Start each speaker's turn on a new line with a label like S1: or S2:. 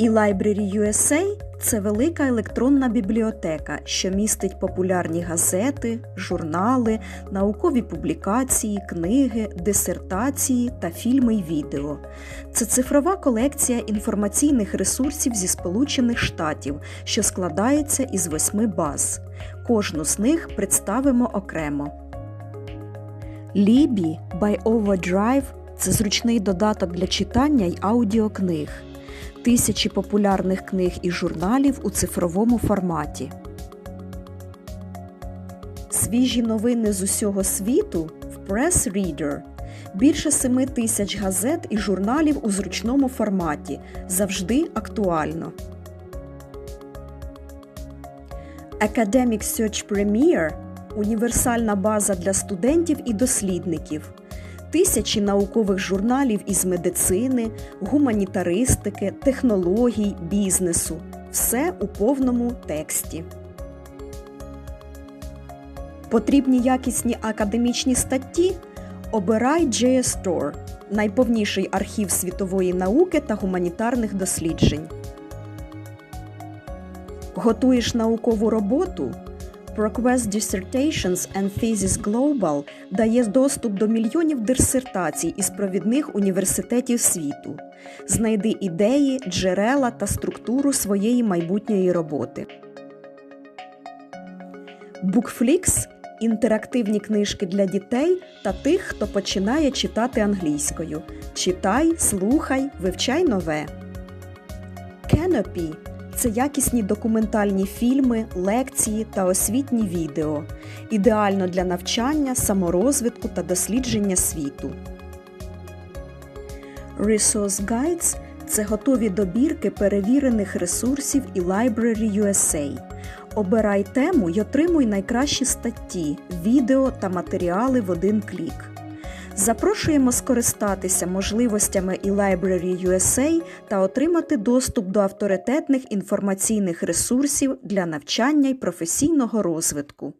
S1: eLibrary USA – це велика електронна бібліотека, що містить популярні газети, журнали, наукові публікації, книги, дисертації та фільми й відео. Це цифрова колекція інформаційних ресурсів зі Сполучених Штатів, що складається із восьми баз. Кожну з них представимо окремо. Libby by Overdrive – це зручний додаток для читання й аудіокниг. Тисячі популярних книг і журналів у цифровому форматі. Свіжі новини з усього світу в Press Reader. Більше 7 тисяч газет і журналів у зручному форматі. Завжди актуально. Academic Search Premier – універсальна база для студентів і дослідників. Тисячі наукових журналів із медицини, гуманітаристики, технологій, бізнесу. Все у повному тексті. Потрібні якісні академічні статті? Обирай JSTOR – найповніший архів світової науки та гуманітарних досліджень. Готуєш наукову роботу? ProQuest Dissertations and Thesis Global дає доступ до мільйонів дисертацій із провідних університетів світу. Знайди ідеї, джерела та структуру своєї майбутньої роботи. Bookflix – інтерактивні книжки для дітей та тих, хто починає читати англійською. Читай, слухай, вивчай нове. Canopy – це якісні документальні фільми, лекції та освітні відео. Ідеально для навчання, саморозвитку та дослідження світу. Resource Guides – це готові добірки перевірених ресурсів і Library USA. Обирай тему й отримуй найкращі статті, відео та матеріали в один клік. Запрошуємо скористатися можливостями eLibrary USA та отримати доступ до авторитетних інформаційних ресурсів для навчання й професійного розвитку.